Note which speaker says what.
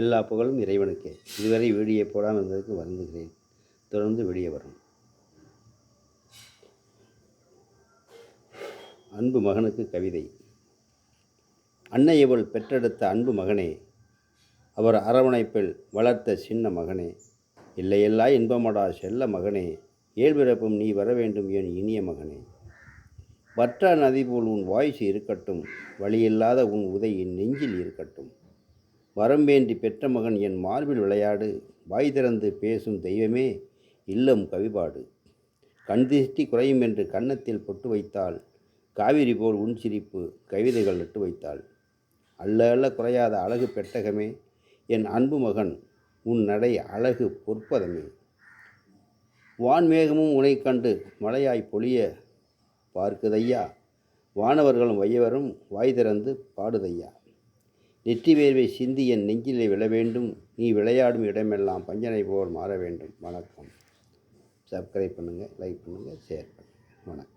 Speaker 1: எல்லா புகழும் இறைவனுக்கே. இதுவரை வீடியோ போடாமல் இருந்ததுக்கு வருந்துகிறேன். தொடர்ந்து வெளியே வரும். அன்பு மகனுக்கு கவிதை. அன்னையவள் பெற்றெடுத்த அன்பு மகனே அவர் அரவணைப்பில் வளர்த்த சின்ன மகனே இல்லையெல்லாம் இன்பமடா செல்ல மகனே ஏழ்பிறப்பும் நீ வர வேண்டும் என் இனிய மகனே. வற்றா நதி போல் உன் வாய்ஸ் இருக்கட்டும் வழியில்லாத உன் உதை என் நெஞ்சில் இருக்கட்டும். வரம்பேன்றி பெற்ற மகன் என் மார்பில் விளையாடு. வாய் திறந்து பேசும் தெய்வமே இல்லம் கவிபாடு. கண் திருஷ்டி குறையும் என்று கன்னத்தில் பொட்டு வைத்தாள். காவிரி போல் உன் சிரிப்பு கவிதைகள் நட்டு வைத்தாள். அல்ல அல்ல குறையாத அழகு பெட்டகமே என் அன்பு மகன் உன் நடை அழகு பொற்பதமே. வான்மேகமும் உனை கண்டு மழையாய் பொழிய பார்க்குதையா? வானவர்களும் வையவரும் வாய் திறந்து பாடுதையா? நெற்றி வேர்வை சிந்தி என் நெஞ்சிலே விழ வேண்டும் நீ விளையாடும் இடமெல்லாம் பஞ்சனை போல் மாற வேண்டும். வணக்கம். சப்ஸ்கிரைப் பண்ணுங்கள் லைக் பண்ணுங்கள் ஷேர் பண்ணுங்கள் வணக்கம்.